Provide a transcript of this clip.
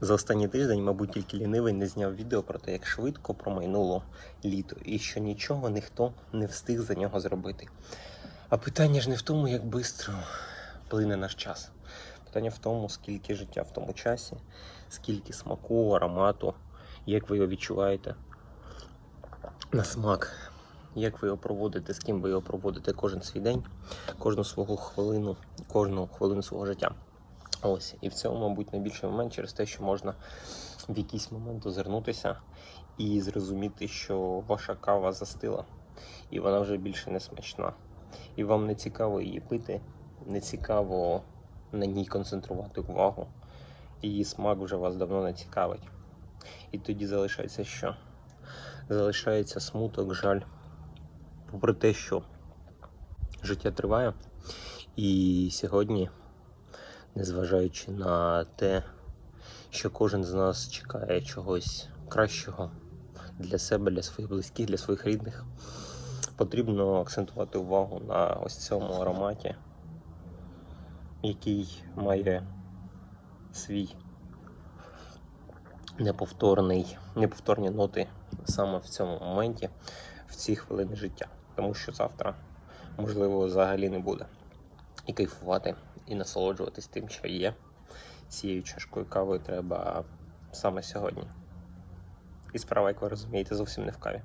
За останній тиждень, мабуть, тільки лінивий не зняв відео про те, як швидко промайнуло літо, і що нічого ніхто не встиг за нього зробити. А питання ж не в тому, як швидко плине наш час. Питання в тому, скільки життя в тому часі, скільки смаку, аромату, як ви його відчуваєте на смак, як ви його проводите, з ким ви його проводите кожен свій день, кожну свою хвилину, кожну хвилину свого життя. Ось, і в цьому, мабуть, найбільший момент через те, що можна в якийсь момент озирнутися і зрозуміти, що ваша кава застила, і вона вже більше не смачна. І вам не цікаво її пити, не цікаво на ній концентрувати увагу. Її смак вже вас давно не цікавить. І тоді залишається що? Залишається смуток, жаль. Попри те, що життя триває, і сьогодні незважаючи на те, що кожен з нас чекає чогось кращого для себе, для своїх близьких, для своїх рідних, потрібно акцентувати увагу на ось цьому ароматі, який має свій неповторний, неповторні ноти саме в цьому моменті, в ці хвилини життя. Тому що завтра, можливо, взагалі не буде і кайфувати, і насолоджуватись тим, що є. Цією чашкою кави треба саме сьогодні. І справа, як ви розумієте, зовсім не в каві.